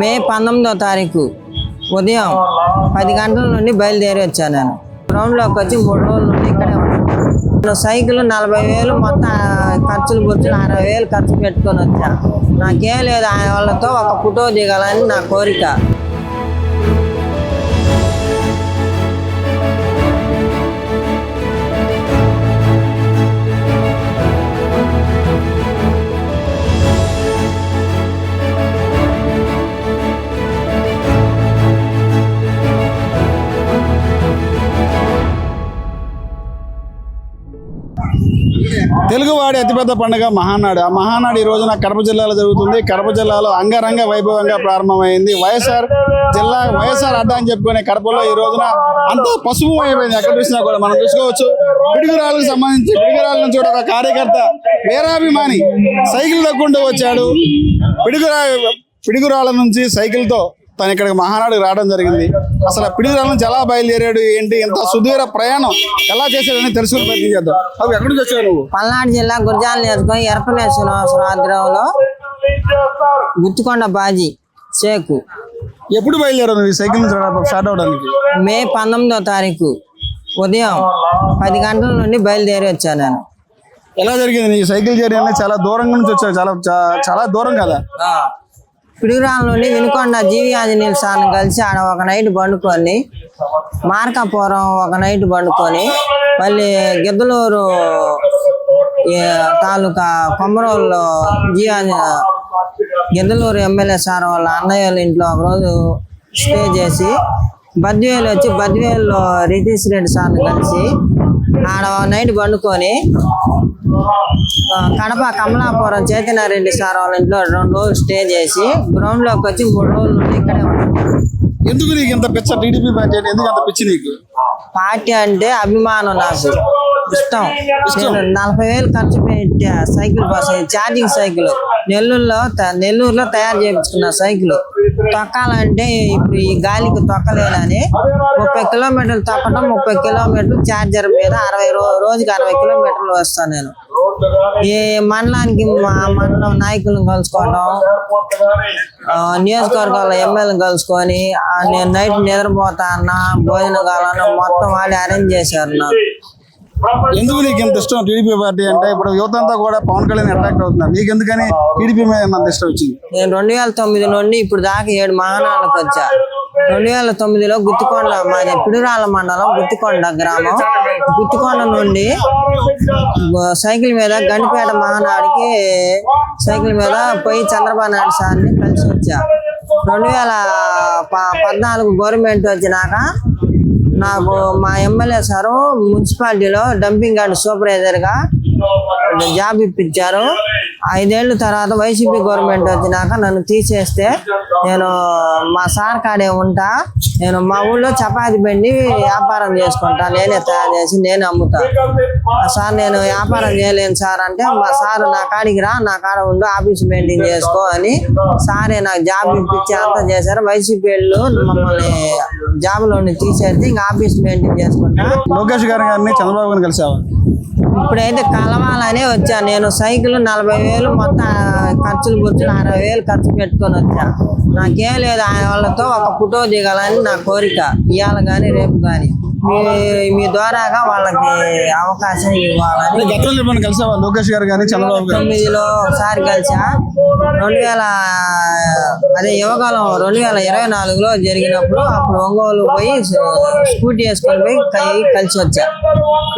మే పంతొమ్మిదో తారీఖు ఉదయం పది గంటల నుండి బయలుదేరి వచ్చాను నేను. గ్రౌండ్లోకి వచ్చి మూడు రోజుల నుండి ఇక్కడే ఉన్నాను. సైకిల్ నలభై వేలు మొత్తం ఖర్చులు గుర్చులు అరవై వేలు ఖర్చు పెట్టుకొని వచ్చా నాకేం లేదు ఆయన వాళ్ళతో ఒక ఫోటో దిగాలని నా కోరిక. తెలుగువాడి అతిపెద్ద పండుగ మహానాడు. ఆ మహానాడు ఈ రోజున కడప జిల్లాలో జరుగుతుంది. కడప జిల్లాలో అంగరంగ వైభవంగా ప్రారంభమైంది. వైఎస్ఆర్ జిల్లా వైఎస్ఆర్ అడ్డా అని చెప్పుకునే కడపలో ఈ రోజున అంతా పసుపు అయిపోయింది. ఎక్కడ చూసినా కూడా మనం చూసుకోవచ్చు. పిడుగురాళ్ళకు సంబంధించి పిడుగురాళ్ళ నుంచి ఒక కార్యకర్త వీరాభిమాని సైకిల్ తగ్గుంటూ వచ్చాడు. పిడుగురా పిడుగురాళ్ళ నుంచి సైకిల్తో తను ఇక్కడికి మహానాడుకు రావడం జరిగింది. అసలు పిడుగురాళ్ళ నుంచి ఎలా బయలుదేరాడు ఏంటి? ఎంత సుదూర ప్రయాణం ఎలా చేశాడని తెలుసుకుని ప్రయత్నం చేద్దాం. అవి ఎక్కడి నుంచి నువ్వు? పల్నాడు జిల్లా గురజాల నియోజకవర్గం ఎరపనే శ్రీనివాసరావు ఆధ్వర్యంలో గుత్తుకొండ బాజీ షేకు. ఎప్పుడు బయలుదేరావు నువ్వు ఈ సైకిల్ నుంచి స్టార్ట్ అవడానికి? మే పంతొమ్మిదో తారీఖు ఉదయం పది గంటల నుండి బయలుదేరి వచ్చాను నేను. ఎలా జరిగింది నీ సైకిల్ జర్నీ అనేది? చాలా దూరంగా నుంచి వచ్చావు చాలా చాలా దూరం కదా? పిడుగురాల నుండి వినుకొండ జీవి ఆంజనేయులు సార్ని కలిసి ఆడ ఒక నైట్ పండుకొని మార్కాపురం ఒక నైట్ పండుకొని మళ్ళీ గిద్దలూరు తాలూకా కొమరోల్లో జీవాంజ గిద్దలూరు ఎమ్మెల్యే సార్ వాళ్ళ అన్నయ్య వాళ్ళ ఇంట్లో ఒక రోజు స్టే చేసి బద్వేలు వచ్చి బద్వేల్లో రితీష్ రెడ్డి సార్ని కలిసి ఆడ నైట్ పండుకొని కడప కమలాపురం చైతన్యారెడ్డి సార్ వాళ్ళ ఇంట్లో రెండు రోజులు స్టే చేసి గ్రౌండ్లోకి వచ్చి మూడు రోజుల నుండి ఇక్కడే ఎందుకు నీకు ఇంత పిచ్చ టీడీపీ పార్టీ అంటే ఎందుకు అంత పిచ్చి నీకు? పార్టీ అంటే అభిమానం నాకు. ఇష్టం నలభై వేలు ఖర్చు పెట్టా సైకిల్ కోసం ఛార్జింగ్ సైకిల్ నెల్లూరులో నెల్లూరులో తయారు చేయించుకున్న సైకిల్. తొక్కాలంటే ఇప్పుడు ఈ గాలికి తొక్కలేనని ముప్పై కిలోమీటర్లు తొక్కడం ముప్పై కిలోమీటర్లు ఛార్జర్ మీద అరవై రో రోజుకి అరవై కిలోమీటర్లు వస్తాను నేను. ఈ మండలానికి మా మండలం నాయకులను కలుసుకోవడం నియోజకవర్గాల ఎమ్మెల్యేలు కలుసుకొని నేను నైట్ నిద్రపోతా అన్న భోజనం కావాలన్న మొత్తం వాళ్ళు అరేంజ్ చేశారు నాకు. ఎందుకు నీకు ఇంత ఇష్టం? టీడీపీ పార్టీ అంటే ఇప్పుడు యువత అంతా కూడా పవన్ కళ్యాణ్ అట్రాక్ట్ అవుతున్నారు. నీకు ఎందుకని టీడీపీ మీద అంత ఇష్టం వచ్చింది? నేను రెండు వేల తొమ్మిది నుండి ఇప్పుడు దాకా ఏడు మహానాలకు వచ్చా. రెండు వేల తొమ్మిదిలో గుత్తికొండ మాది పిడురాల మండలం గుత్తికొండ గ్రామం. గుత్తికొండ నుండి సైకిల్ మీద గండిపేట మహానాడికి సైకిల్ మీద పోయి చంద్రబాబు నాయుడు సార్ని కలిసి వచ్చా. రెండు వేల ప- పద్నాలుగు గవర్నమెంట్ వచ్చినాక నాకు మా ఎమ్మెల్యే సారు మున్సిపాలిటీలో డంపింగ్ అండ్ సూపర్వైజర్గా జాబ్ ఇప్పించారు ఐదేళ్ళ తర్వాత వైసీపీ గవర్నమెంట్ వచ్చినాక నన్ను తీసేస్తే నేను మా సార్ కాడే ఉంటా. నేను మా ఊళ్ళో చపాతి బండి వ్యాపారం చేసుకుంటా. నేనే తయారు చేసి నేనే అమ్ముతా. ఆ సార్ నేను వ్యాపారం చేయలేను సార్ అంటే మా సార్ నా కాడికి రా నా కాడ ఉండు ఆఫీస్ మెయింటైన్ చేసుకో అని సారే నాకు జాబ్ ఇప్పించి అంతా చేశారు. వైసీపీ వాళ్ళు మమ్మల్ని జాబ్లోని తీసేస్తే తీసేసి ఇంకా ఆఫీస్ మెయింటైన్ చేసుకుంటా. లోకేష్ గారు గారిని చంద్రబాబు గారిని కలిసావా? ఇప్పుడైతే కలవాలనే వచ్చా నేను సైకిల్ నలభై వేలు మొత్తం ఖర్చులు కూర్చుని అరవై వేలు ఖర్చు పెట్టుకొని వచ్చా. నాకేం లేదు ఆయన వాళ్ళతో ఒక ఫోటో దిగాలని నా కోరిక. ఇవాళ కానీ రేపు కానీ మీ మీ ద్వారాగా వాళ్ళకి అవకాశం ఇవ్వాలని. గతంలో ఎప్పుడైనా కలిసావా? లోకేష్ గారు కానీ చంద్రబాబు గారు? తొమ్మిదిలో ఒకసారి కలిసా? రెండు వేల అదే యువకాలం రెండు వేల ఇరవై నాలుగులో జరిగినప్పుడు అప్పుడు ఒంగోలు పోయి స్కూటీ వేసుకొని పోయి కై- కలిసి వచ్చా.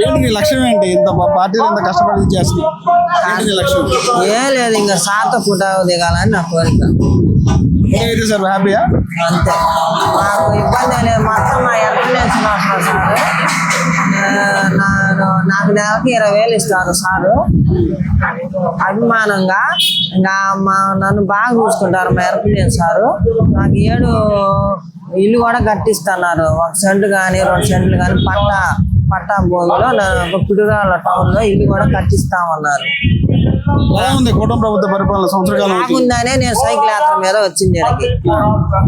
ఏంటి నీ లక్ష్యం ఏంటి? ఇంత పార్టీలు ఇంత కష్టపడి చేస్తుంది లక్ష్యం? ఏం లేదు ఇంకా సాత ఫోటో దిగాలని నా కోరిక. అయితే సార్? హ్యాపీయా? అంతే. నాకు ఇబ్బంది లేదు మొత్తం మా ఎంట్రన్స్ సార్. నాకు నెలకి ఇరవై వేలు ఇస్తారు సారు. అభిమానంగా. ఇంకా మా నన్ను బాగా చూసుకుంటారు మా ఎంట్రన్స్ సారు. నాకు ఏడు ఇల్లు కూడా కట్టిస్తున్నారు. ఒక సెంటు కానీ రెండు సెంట్లు కానీ పట్టా పట్టా భూమిలో నాకు పిడురాల టౌన్లో ఇల్లు కూడా కట్టిస్తామన్నారు. ఎలా ఉంది కూటమి ప్రభుత్వ పరిపాలన సంవత్సర కాలం. రాకుండానే నేను సైకిల్ యాత్ర మీద వచ్చింది ఇక్కడికి.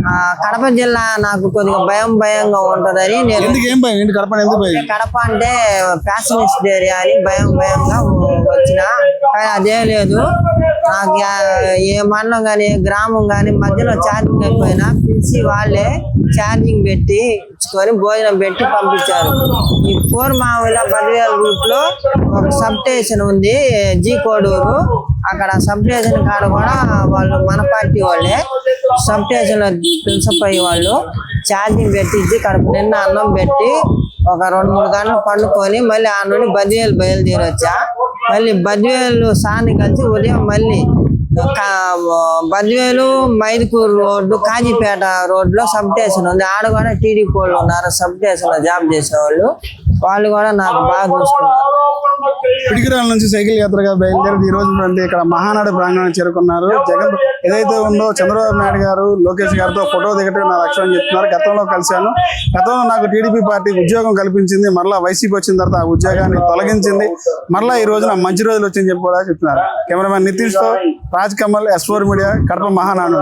ఆ, కడప జిల్లా నాకు కొద్దిగా భయం భయంగా ఉంటదని నేను ఎందుకు ఏం భయం? ఏంటి కడప ఎందుకు భయం? కడప అంటే ప్యాసింజర్స్ ఏరియా అని భయం భయంగా వచ్చిన కానీ అదే లేదు. ఏ మండలం కానీ ఏ గ్రామం కానీ మధ్యలో ఛార్జింగ్ అయిపోయినా పిలిచి వాళ్ళే ఛార్జింగ్ పెట్టి ఇచ్చుకొని భోజనం పెట్టి పంపించారు. ఈ ఫోర్ మామూలు బదివేల రూట్లో ఒక సబ్ స్టేషన్ ఉంది జీ కోడూరు. అక్కడ సబ్ స్టేషన్ కాడ కూడా వాళ్ళు మన పార్టీ వాళ్ళే. సబ్ స్టేషన్లో పిలిచిపోయి వాళ్ళు ఛార్జింగ్ పెట్టించి కడుపు నిన్న అన్నం పెట్టి ఒక రెండు మూడు గంటలు పండుకొని మళ్ళీ ఆ నుండి బదివేలు బయలుదేరి వచ్చా మళ్ళీ బద్వేలు సాని కలిసి ఉదయం మళ్ళీ కా- బద్వేలు మైదుకూరు రోడ్డు కాజీపేట రోడ్లో సబ్ స్టేషన్ ఉంది. ఆడ కూడా టీడీపీ వాళ్ళు ఉన్నారు. సబ్ స్టేషన్లో జాబ్ చేసేవాళ్ళు. వాళ్ళు కూడా నాకు బాగా చూసుకున్నారు. పిడికిరాల నుంచి సైకిల్ యాత్రగా బయలుదేరి ఈ రోజు నుండి ఇక్కడ మహానాడు ప్రాంగణం చేరుకున్నారు. జగన్ ఏదైతే ఉందో చంద్రబాబు నాయుడు గారు లోకేష్ గారితో ఫోటో దిగటం నా లక్ష్యం అని చెప్తున్నారు. గతంలో కలిశాను. గతంలో నాకు టీడీపీ పార్టీ ఉద్యోగం కల్పించింది. మరలా వైసీపీ వచ్చిన తర్వాత ఆ ఉద్యోగాన్ని తొలగించింది. మరలా ఈ రోజున మంచి రోజులు వచ్చింది చెప్పి కూడా చెప్తున్నారు. Cameraman నితీష్తో Raj Kamal S four media Kadapa Mahanadu.